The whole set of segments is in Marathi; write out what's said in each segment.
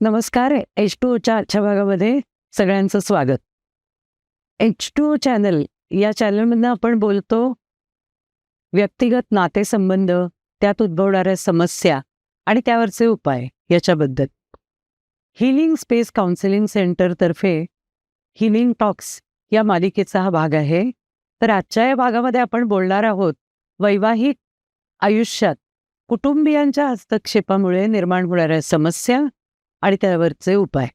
नमस्कार एच टू ओच्या आजच्या भागामध्ये सगळ्यांचं स्वागत. एच टू ओ चॅनल या चॅनलमधनं आपण बोलतो व्यक्तिगत नातेसंबंध त्यात उद्भवणाऱ्या समस्या आणि त्यावरचे उपाय याच्याबद्दल. हिलिंग स्पेस काउन्सिलिंग सेंटरतर्फे हिलिंग टॉक्स या मालिकेचा हा भाग आहे. तर आजच्या या भागामध्ये आपण बोलणार आहोत वैवाहिक आयुष्यात कुटुंबियांच्या हस्तक्षेपामुळे निर्माण होणाऱ्या समस्या आणि त्यावरचे उपाय.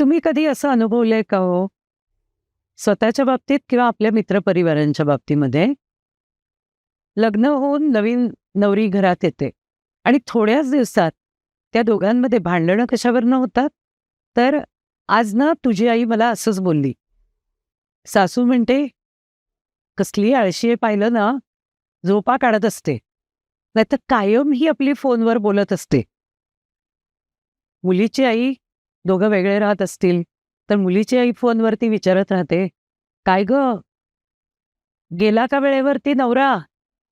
तुम्ही कधी असं अनुभवलंय का हो? स्वतःच्या बाबतीत किंवा आपल्या मित्रपरिवारांच्या बाबतीमध्ये? लग्न होऊन नवीन नवरी घरात येते आणि थोड्याच दिवसात त्या दोघांमध्ये भांडणं कशावरनं होतात? तर आज ना तुझी आई मला असंच बोलली. सासू म्हणते कसली आळशी आहे पाहिलं ना झोपा काढत असते. नाहीतर कायम ही आपली फोनवर बोलत असते. मुलीची आई दोघं वेगळे राहत असतील तर मुलीची आई फोनवरती विचारत राहते काय ग? गेला का वेळेवरती नवरा?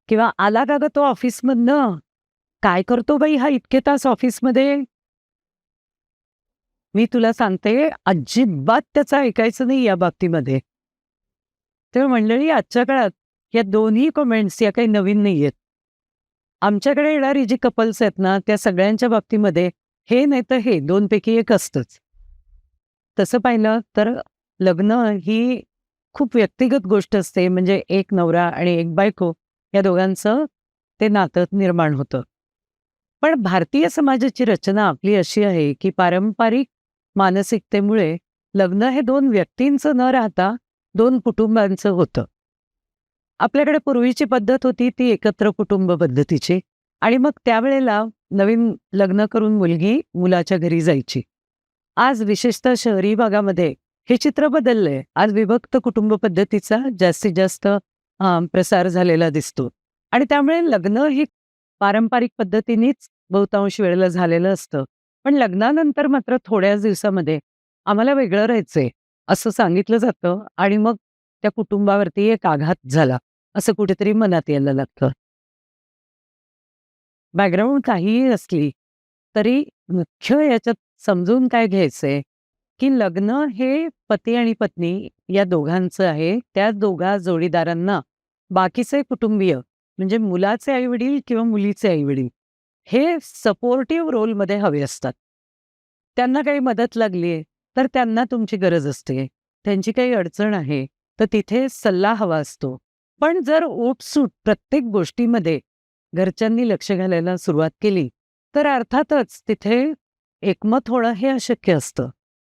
किंवा आला का ग तो ऑफिसमधनं? काय करतो बाई हा इतके तास ऑफिसमध्ये? मी तुला सांगते अजिबात त्याचं ऐकायचं नाही या बाबतीमध्ये. तर मंडळी आजच्या काळात या दोन्ही कमेंट्स या काही नवीन नाही आहेत आमच्याकडे येणारी जी कपल्स आहेत ना त्या सगळ्यांच्या बाबतीमध्ये हे नाही तर हे दोनपैकी एक असतंच. तसं पाहिलं तर लग्न ही खूप व्यक्तिगत गोष्ट असते म्हणजे एक नवरा आणि एक बायको या दोघांचं ते नातं निर्माण होतं. पण भारतीय समाजाची रचना आपली अशी आहे की पारंपरिक मानसिकतेमुळे लग्न हे दोन व्यक्तींचं न राहता दोन कुटुंबांचं होतं. आपल्याकडे पूर्वीची पद्धत होती ती एकत्र कुटुंब पद्धतीची आणि मग त्यावेळेला नवीन लग्न करून मुलगी मुलाच्या घरी जायची. आज विशेषतः शहरी भागामध्ये हे चित्र बदललंय. आज विभक्त कुटुंब पद्धतीचा जास्तीत जास्त प्रसार झालेला दिसतो. आणि त्यामुळे लग्न ही पारंपरिक पद्धतीनेच बहुतांश वेळेला झालेलं असतं. पण लग्नानंतर मात्र थोड्याच दिवसामध्ये आम्हाला वेगळं राहायचंय असं सांगितलं जातं आणि मग त्या कुटुंबावरती एक आघात झाला असं कुठेतरी मनात यायला लागतं. बॅकग्राऊंड काहीही असली तरी मुख्य याच्यात समजून काय घ्यायचंय की लग्न हे पती आणि पत्नी या दोघांचं आहे. त्या दोघा जोडीदारांना बाकीचे कुटुंबीय म्हणजे मुलाचे आईवडील किंवा मुलीचे आईवडील हे सपोर्टिव्ह रोलमध्ये हवे असतात. त्यांना काही मदत लागली तर त्यांना तुमची गरज असते. त्यांची काही अडचण आहे तर तिथे सल्ला हवा असतो. पण जर ओटसूट प्रत्येक गोष्टीमध्ये घरच्यांनी लक्ष घालायला सुरुवात केली तर अर्थातच तिथे एकमत होणं हे अशक्य असतं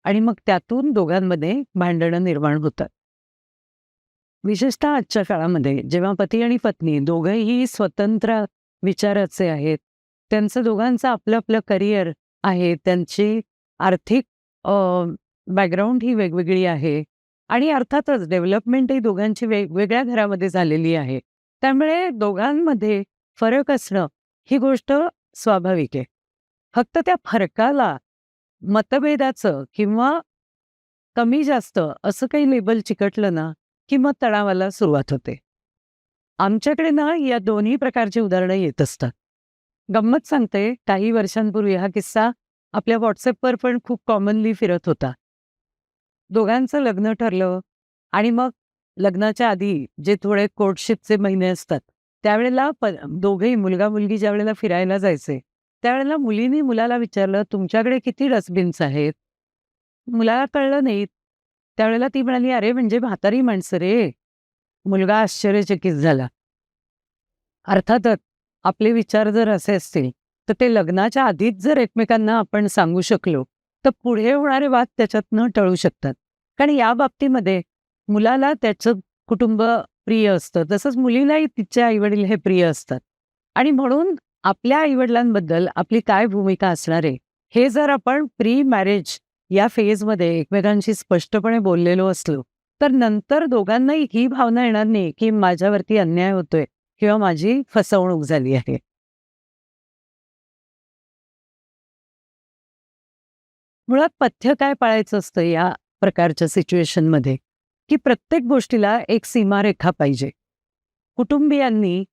आणि मग त्यातून दोघांमध्ये भांडणं निर्माण होतात. विशेषतः आजच्या काळामध्ये जेव्हा पती आणि पत्नी दोघंही स्वतंत्र विचाराचे आहेत त्यांचं दोघांचं आपलं आपलं करिअर आहे त्यांची आर्थिक बॅकग्राऊंड ही वेगवेगळी आहे आणि अर्थातच डेव्हलपमेंटही दोघांची वेगवेगळ्या घरामध्ये झालेली आहे. त्यामुळे दोघांमध्ये फरक असणं ही गोष्ट स्वाभाविक आहे. फक्त त्या फरकाला मतभेदाचं किंवा कमी जास्त असं काही लेबल चिकटलं ना की मग तणावाला सुरुवात होते. आमच्याकडे ना या दोन्ही प्रकारची उदाहरणं येत असतात. गंमत सांगते काही वर्षांपूर्वी हा किस्सा आपल्या व्हॉट्सअपवर पण खूप कॉमनली फिरत होता. दोघांचं लग्न ठरलं आणि मग लग्नाच्या आधी जे थोडे कोर्टशिपचे महिने असतात त्यावेळेला दोघेही मुलगा मुलगी ज्या वेळेला फिरायला जायचे त्यावेळेला मुलीने मुलाला विचारलं तुमच्याकडे किती डस्टबिन्स आहेत? मुलाला कळलं नाही. त्यावेळेला ती म्हणाली अरे म्हणजे म्हातारी माणसं रे. मुलगा आश्चर्यचकित झाला. अर्थातच आपले विचार जर असे असतील तर ते लग्नाच्या आधीच जर एकमेकांना आपण सांगू शकलो तर पुढे होणारे वाद त्याच्यातनं टळू शकतात. कारण या बाबतीमध्ये मुलाला त्याचं कुटुंब प्रिय असतं. तसंच मुलीलाही तिचे आईवडील हे प्रिय असतात. आणि म्हणून आपल्या आईवडिलांबद्दल आपली काय भूमिका असणार आहे हे जर आपण प्री मॅरेज या फेजमध्ये एकमेकांशी स्पष्टपणे बोललेलो असलो तर नंतर दोघांनाही ही भावना येणार नाही की माझ्यावरती अन्याय होतोय किंवा माझी फसवणूक झाली आहे. मुळात पथ्य काय पाळायचं असतं या प्रकारच्या सिच्युएशनमध्ये? की प्रत्येक गोष्टीला एक सीमारेखा पाहिजे. कुटुंबियांनी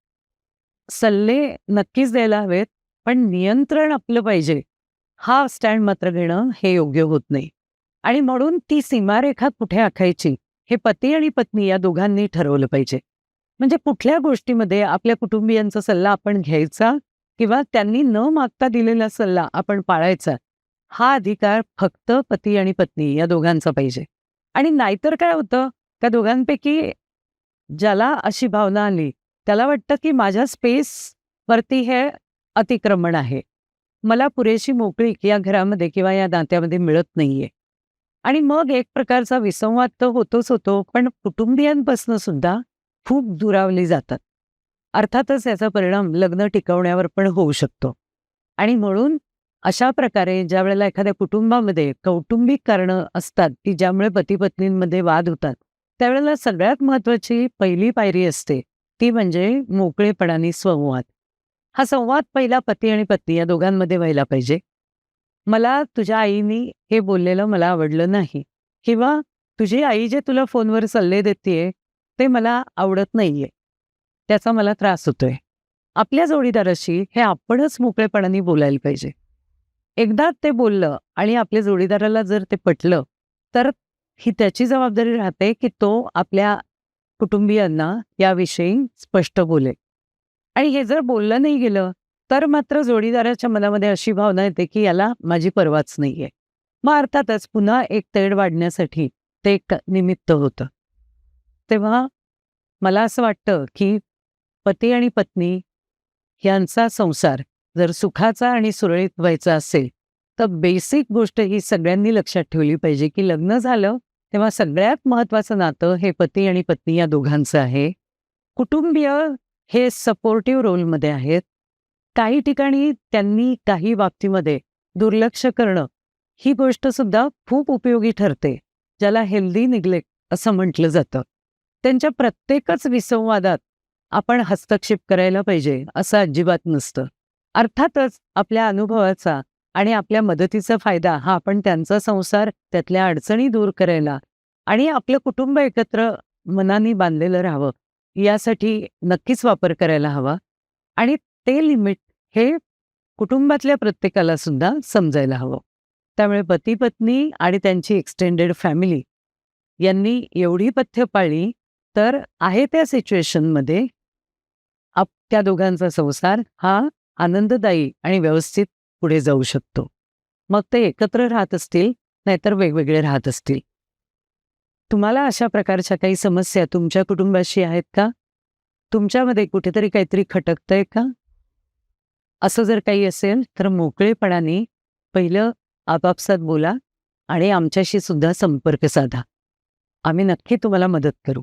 सल्ले नक्कीच द्यायला हवेत पण नियंत्रण आपलं पाहिजे. हा स्टँड मात्र घेणं हे योग्य होत नाही. आणि म्हणून ती सीमारेखा कुठे आखायची हे पती आणि पत्नी या दोघांनी ठरवलं पाहिजे. म्हणजे कुठल्या गोष्टीमध्ये आपल्या कुटुंबियांचा सल्ला आपण घ्यायचा किंवा त्यांनी न मागता दिलेला सल्ला आपण पाळायचा हा अधिकार फक्त पती आणि पत्नी या दोघांचा पाहिजे. आणि नाहीतर काय होतं? त्या दोघांपैकी ज्याला अशी भावना आली त्याला वाटतं की माझ्या स्पेस वरती हे अतिक्रमण आहे. मला पुरेशी मोकळीक या घरामध्ये किंवा या नात्यामध्ये मिळत नाहीये. आणि मग एक प्रकारचा विसंवाद तर होतोच होतो पण कुटुंबियांपासून सुद्धा खूप दुरावली जातात. अर्थातच याचा परिणाम लग्न टिकवण्यावर पण होऊ शकतो. आणि म्हणून अशा प्रकारे ज्या वेळेला एखाद्या कुटुंबामध्ये कौटुंबिक कारणं असतात की ज्यामुळे पती पत्नींमध्ये वाद होतात त्यावेळेला सगळ्यात महत्वाची पहिली पायरी असते ती म्हणजे मोकळेपणाने संवाद. हा संवाद पहिला पती आणि पत्नी या दोघांमध्ये व्हायला पाहिजे. मला तुझ्या आईनी हे बोललेलं मला आवडलं नाही किंवा तुझी आई जे तुला फोनवर सल्ले देते ते मला आवडत नाहीये त्याचा मला त्रास होतोय. आपल्या जोडीदाराशी हे आपणच मोकळेपणाने बोलायला पाहिजे. एकदा ते बोललं आणि आपल्या जोडीदाराला जर ते पटलं तर ही त्याची जबाबदारी राहते की तो आपल्या कुटुंबियांना याविषयी स्पष्ट बोले आणि हे जर बोललं नाही गेलं तर मात्र जोडीदाराच्या मनामध्ये अशी भावना येते की याला माझी परवाच नाहीये. मग अर्थातच पुन्हा एक तेढ वाढण्यासाठी ते एक निमित्त होतं. तेव्हा मला असं वाटतं की पती आणि पत्नी यांचा संसार जर सुखाचा आणि सुरळीत व्हायचा असेल तर बेसिक गोष्ट ही सगळ्यांनी लक्षात ठेवली पाहिजे की लग्न झालं तेव्हा सगळ्यात महत्वाचं नातं हे पती आणि पत्नी या दोघांचं आहे. कुटुंबीय हे सपोर्टिव्ह रोलमध्ये आहेत. काही ठिकाणी त्यांनी काही बाबतीमध्ये दुर्लक्ष करणं ही गोष्ट सुद्धा खूप उपयोगी ठरते ज्याला हेल्दी निग्लेक्ट असं म्हटलं जातं. त्यांच्या प्रत्येकच विसंवादात आपण हस्तक्षेप करायला पाहिजे असं अजिबात नसतं. अर्थातच आपल्या अनुभवाचा आणि आपल्या मदतीचा फायदा हा आपण त्यांचा संसार त्यातल्या अडचणी दूर करायला आणि आपलं कुटुंब एकत्र मनाने बांधलेलं राहावं यासाठी नक्कीच वापर करायला हवा. आणि ते लिमिट हे कुटुंबातल्या प्रत्येकाला सुद्धा समजायला हवं. त्यामुळे पती पत्नी आणि त्यांची एक्सटेंडेड फॅमिली यांनी एवढी पथ्य पाळली तर आहे त्या सिच्युएशनमध्ये आप त्या दोघांचा संसार हा आनंददायी आणि व्यवस्थित पुढे जाऊ शकतो. मग ते एकत्र राहत असतील नाहीतर वेगवेगळे राहत असतील. तुम्हाला अशा प्रकारच्या काही समस्या तुमच्या कुटुंबाशी आहेत का? तुमच्यामध्ये कुठेतरी काहीतरी खटकतंय का? असं जर काही असेल तर मोकळेपणाने पहिलं आपापसात बोला आणि आमच्याशी सुद्धा संपर्क साधा. आम्ही नक्की तुम्हाला मदत करू.